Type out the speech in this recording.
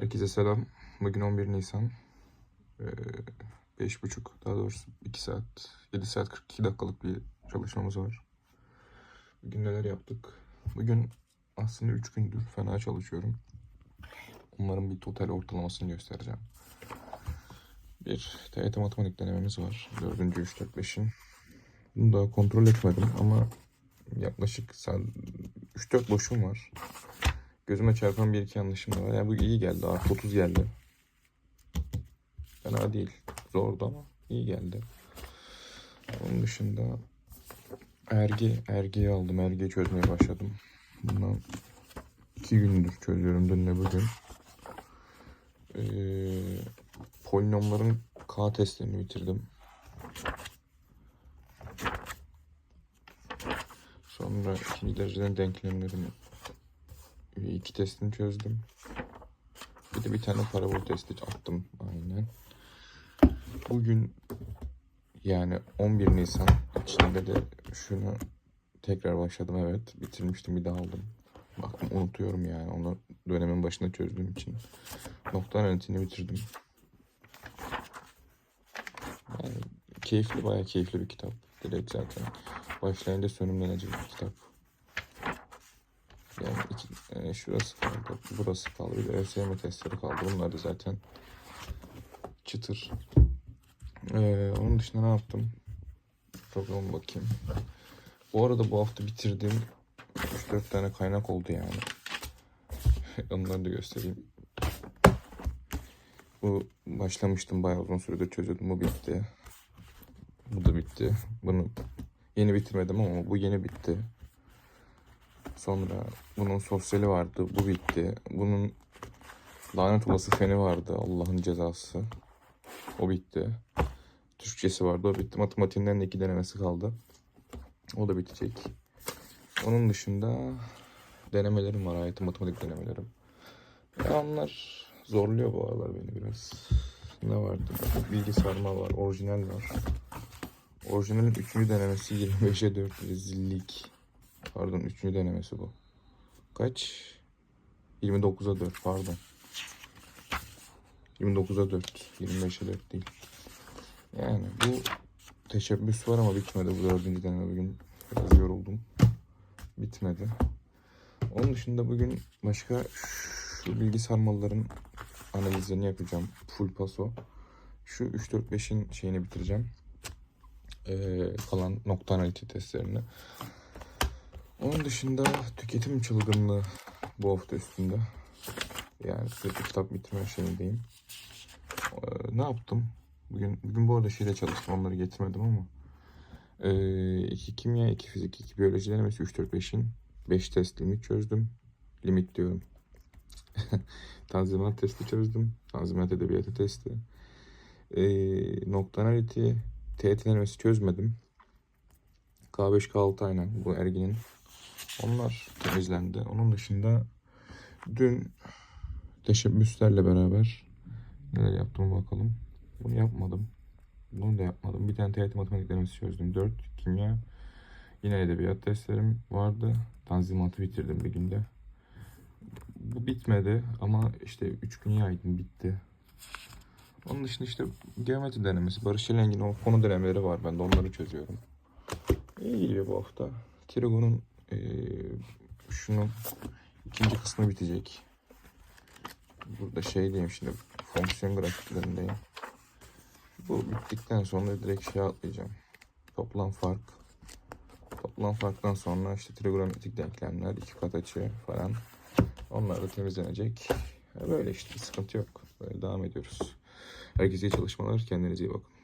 Herkese selam. Bugün 11 Nisan. Ee, 5.30 daha doğrusu 2 saat, 7 saat 42 dakikalık bir çalışmamız var. Bugün neler yaptık? Bugün aslında 3 gündür fena çalışıyorum. Umarım bir total ortalamasını göstereceğim. Bir TYT matematik denememiz var. 4. 3 4 5'in. Bunu daha kontrol etmedim ama yaklaşık 3-4 boşum var. Gözüme çarpan bir iki yanlışım da var. Yani bu iyi geldi. Artı 30 geldi. Fena değil. Zordu ama iyi geldi. Onun dışında ergi, ergiyi aldım. Ergiyi çözmeye başladım. Bundan iki gündür çözüyorum dünle bugün. Ee, polinomların K testlerini bitirdim. Sonra ikinci dereceden denklemlerin iki testini çözdüm. Bir de bir tane parabol testi attım aynen. Bugün yani 11 Nisan içinde de şunu tekrar başladım evet. Bitirmiştim bir daha aldım. Baktım unutuyorum yani onu dönemin başında çözdüğüm için. Nokta analitini bitirdim. Yani keyifli bayağı keyifli bir kitap. Direkt zaten başlayınca sönümlenecek bir kitap. İki, e, şurası kaldı, burası kaldı. Bir de ÖSYM testleri kaldı. Bunlar da zaten çıtır. Ee, onun dışında ne yaptım? Programa bakayım. Bu arada bu hafta bitirdiğim 3-4 tane kaynak oldu yani. Onları da göstereyim. Bu başlamıştım bayağı uzun süredir çözüyordum. Bu bitti. Bu da bitti. Bunu yeni bitirmedim ama bu yeni bitti. Sonra bunun sosyali vardı. Bu bitti. Bunun lanet olası feni vardı. Allah'ın cezası. O bitti. Türkçesi vardı. O bitti. Matematiğinden de iki denemesi kaldı. O da bitecek. Onun dışında denemelerim var. Hayatı matematik denemelerim. Ya onlar zorluyor bu aralar beni biraz. Ne vardı? Bilgi sarma var. Orijinal var. Orijinalin üçüncü denemesi 25'e 4 rezillik. Pardon üçüncü denemesi bu. Kaç? 29'a 4 pardon. 29'a 4. 25'e 4 değil. Yani bu teşebbüs var ama bitmedi bu dördüncü deneme bugün. Biraz yoruldum. Bitmedi. Onun dışında bugün başka şu bilgi sarmalıların analizlerini yapacağım. Full paso. Şu 3-4-5'in şeyini bitireceğim. Ee, kalan nokta analiti testlerini. Onun dışında tüketim çılgınlığı bu hafta üstünde. Yani sürekli kitap bitirme şeyindeyim. Ee, ne yaptım? Bugün bugün bu arada şeyde çalıştım. Onları getirmedim ama. Ee, iki kimya, iki fizik, iki biyoloji denemesi 3 4 5'in 5 test limit çözdüm. Limit diyorum. Tanzimat testi çözdüm. Tanzimat edebiyatı testi. Ee, nokta analiti, TET denemesi çözmedim. K5 K6 aynen bu Ergin'in onlar temizlendi. Onun dışında dün teşebbüslerle beraber neler yaptım bakalım. Bunu yapmadım. Bunu da yapmadım. Bir tane TYT matematik denemesi çözdüm. 4 kimya. Yine edebiyat testlerim vardı. Tanzimatı bitirdim bir günde. Bu bitmedi ama işte 3 gün yaydım bitti. Onun dışında işte geometri denemesi, Barış Şelengin o konu denemeleri var. Ben de onları çözüyorum. İyi gidiyor bu hafta. Trigon'un ee, şunun ikinci kısmı bitecek. Burada şey diyeyim şimdi fonksiyon grafiklerindeyim. Bu bittikten sonra direkt şey atlayacağım. Toplam fark. Toplam farktan sonra işte trigonometrik denklemler, iki kat açı falan. Onlar da temizlenecek. Böyle işte sıkıntı yok. Böyle devam ediyoruz. Herkese iyi çalışmalar. Kendinize iyi bakın.